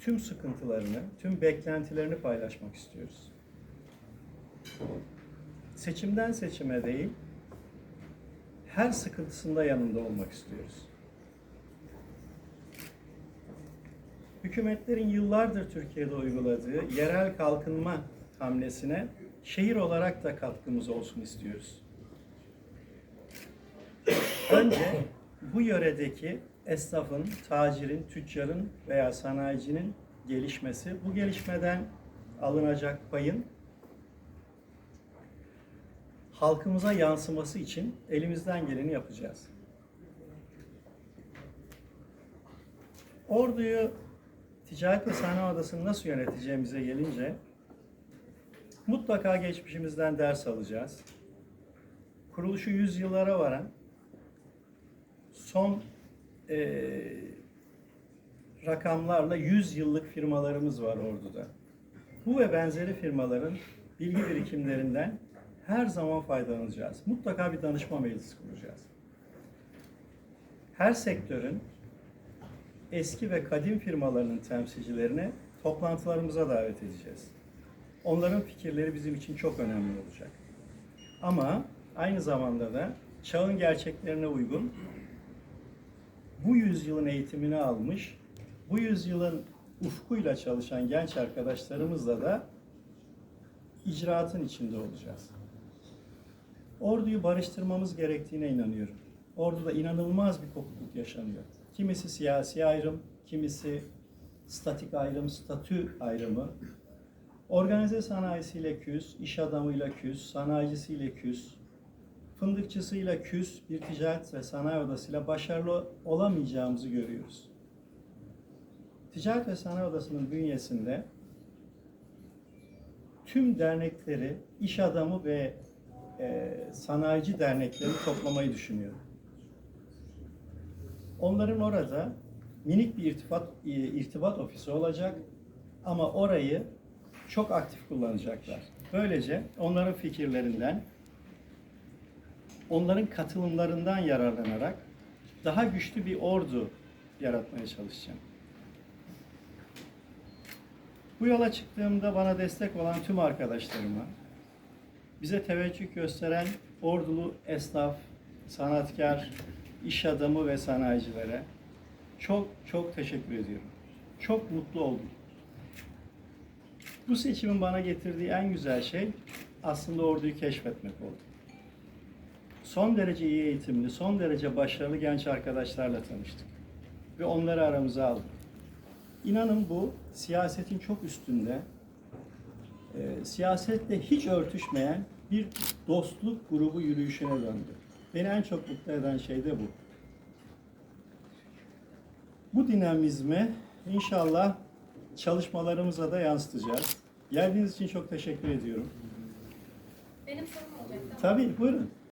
tüm sıkıntılarını, tüm beklentilerini paylaşmak istiyoruz. Seçimden seçime değil, her sıkıntısında yanında olmak istiyoruz. Hükümetlerin yıllardır Türkiye'de uyguladığı yerel kalkınma hamlesine şehir olarak da katkımız olsun istiyoruz. Önce bu yöredeki esnafın, tacirin, tüccarın veya sanayicinin gelişmesi, bu gelişmeden alınacak payın halkımıza yansıması için elimizden geleni yapacağız. Ordu'yu Ticaret ve Sanayi Odası'nı nasıl yöneteceğimize gelince mutlaka geçmişimizden ders alacağız. Kuruluşu yüzyıllara varan son eee, rakamlarla 100 yıllık firmalarımız var Ordu'da. Bu ve benzeri firmaların bilgi birikimlerinden her zaman faydalanacağız. Mutlaka bir danışma meclisi kuracağız. Her sektörün eski ve kadim firmalarının temsilcilerini toplantılarımıza davet edeceğiz. Onların fikirleri bizim için çok önemli olacak. Ama aynı zamanda da çağın gerçeklerine uygun bu yüzyılın eğitimini almış, bu yüzyılın ufkuyla çalışan genç arkadaşlarımızla da icraatın içinde olacağız. Orduyu barıştırmamız gerektiğine inanıyorum. Ordu'da inanılmaz bir kopukluk yaşanıyor. Kimisi siyasi ayrım, kimisi statik ayrım, statü ayrımı. Organize sanayisiyle küs, iş adamıyla küs, sanayicisiyle küs, fındıkçısıyla küs bir ticaret ve sanayi odasıyla başarılı olamayacağımızı görüyoruz. Ticaret ve Sanayi Odası'nın bünyesinde tüm dernekleri, iş adamı ve e, sanayici dernekleri toplamayı düşünüyorum. Onların orada minik bir irtibat e, irtibat ofisi olacak ama orayı çok aktif kullanacaklar. Böylece onların fikirlerinden, onların katılımlarından yararlanarak daha güçlü bir ordu yaratmaya çalışacağım. Bu yola çıktığımda bana destek olan tüm arkadaşlarıma, bize teveccüh gösteren ordulu esnaf, sanatkar, iş adamı ve sanayicilere çok çok teşekkür ediyorum. Çok mutlu oldum. Bu seçimin bana getirdiği en güzel şey aslında orduyu keşfetmek oldu. Son derece iyi eğitimli, son derece başarılı genç arkadaşlarla tanıştık. Ve onları aramıza aldık. İnanın bu siyasetin çok üstünde, e, siyasetle hiç örtüşmeyen bir dostluk grubu yürüyüşüne döndü. Beni en çok mutlu eden şey de bu. Bu dinamizmi inşallah çalışmalarımıza da yansıtacağız. Geldiğiniz için çok teşekkür ediyorum. Benim sorum olacaktı ama Tabii buyurun.